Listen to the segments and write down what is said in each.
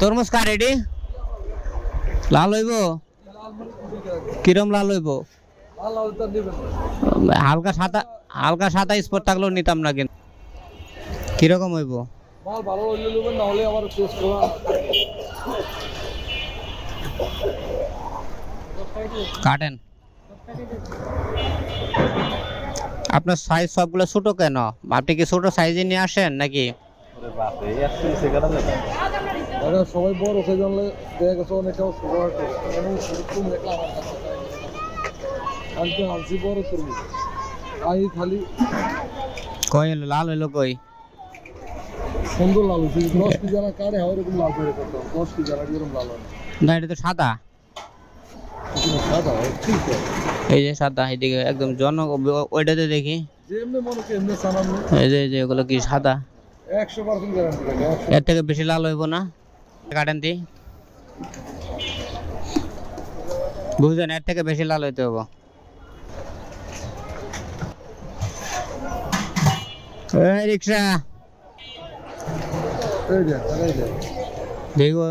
তরমুজ কার এডি লাল হইব? কিরম লাল হইব? হালকা সাদা হালকা সাদা স্পট থাকলেও নিতাম না কিন্তু। কীরকম হইব? মাল ভালো হইলে নেবেন না হলে আবার টেস্ট করা। কাটেন। আপনার সাইজ সবগুলো ছোট কেন? আপনি কি ছোট সাইজে নিয়ে আসেন নাকি? আরে সবাই বড় হয়ে জানলে দেখা গেছে অনেকটাও সুগার তুমি আমার কাছে আনতে আনছি বড় তরমুজ আই খালি কই হলো লাল হইল কই? সুন্দর লাল হচ্ছে দশ কি যারা কারে হয় এরকম লাল করে করতাম দশ কি যারা এরকম লাল হয়? না এটা তো সাদা। সাদা ঠিক এই যে সাদা এদিকে একদম জন ওইটাতে দেখি। এই যে এই যে এগুলো কি সাদা? এর থেকে বেশি লাল হইব না? কাটেন বুঝলেন এর থেকে বেশি লাল হইতে হব। রিক্সা। দেখো,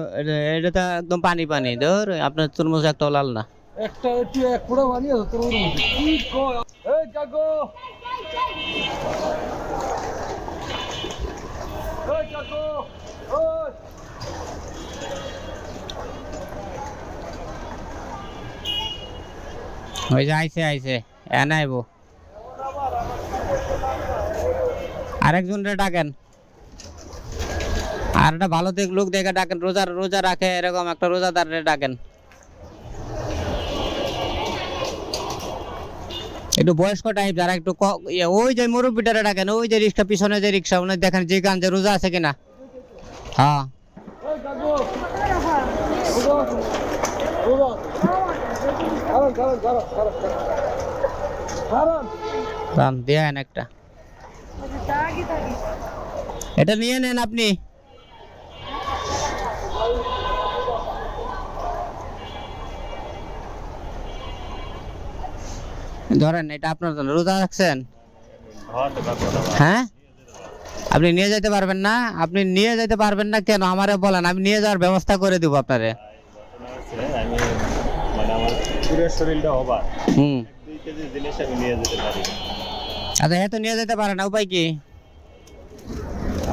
এটা তো একদম পানি পানি। ধর, আপনার তরমুজ একটাও লাল না। একটা একটু এক ফোঁটা বানিয়ে তোর ওর মধ্যে কি কয়? এই কাকু! ওই যে আইছে আইছে। এনে আইব আরেকজনরে ডাকেন। আর একটা ভালো দিক লোক দেখে ডাকেন রোজা রোজা রাখে এরকম একটা রোজাদারে ডাকেন। একটু বয়স্ক টাইপ যারা একটু ইয়ে, ওই যে মুরব্বীটারে ডাকেন ওই যে রিক্সা পিছনে যে রিক্সা উনি দেখেন যে গান যে রোজা আছে কিনা। হ্যাঁ। এটা নিয়ে নেন আপনি। ধরেন, এটা আপনার জন্য। রোজা রাখছেন? হ্যাঁ? আপনি নিয়ে যেতে পারবেন না? আপনি নিয়ে যেতে পারবেন না কেন? আমারে বলেন, আমি নিয়ে যাওয়ার ব্যবস্থা করে দিব আপনারে। পুরো শরীরটা হবার। হুম। দুই কেজি জিনিস আমি নিয়ে যেতে পারি। আচ্ছা হ্যাঁ তো নিয়ে যেতে পারে না উপায় কি?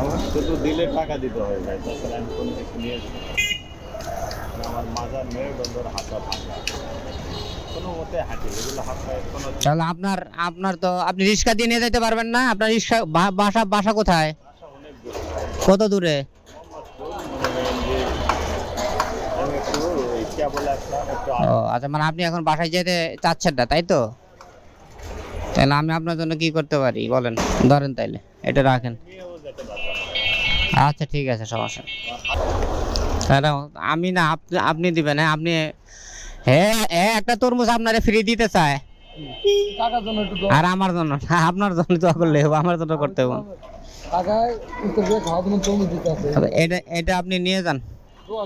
আমার শুধু দিলে টাকা দিতে হয় ভাই তাছাড়া আমি কোনো কিছু নিয়ে যেতে আমার মাজার মেরুদণ্ডর ভাঙা। তাহলে আপনার আপনার তো আপনি রিক্সা দিয়ে নিয়ে যেতে পারবেন না আপনার রিক্সা বাসা বাসা কোথায়? কত দূরে মোহাম্মদপুর মনে করেন যে আমি একটু ওই কেবল আসলাম একটু ও আচ্ছা মানে আপনি এখন বাসায় যেতে চাচ্ছেন না তাই তো? তাহলে আমি আপনার জন্য কি করতে পারি বলেন ধরেন তাইলে এটা রাখেন। আচ্ছা ঠিক আছে সমস্যা। আমি না আপনি আপনি দিবেন হ্যাঁ আপনি হ্যাঁ হ্যাঁ একটা তরমুজ আপনারে ফ্রি দিতে চায়। টাকার জন্য একটু আর আমার জন্য আপনার জন্য তো করলে হবে আমার জন্য করতে হবে দিয়ে তবে এটা এটা আপনি নিয়ে যান। দোয়া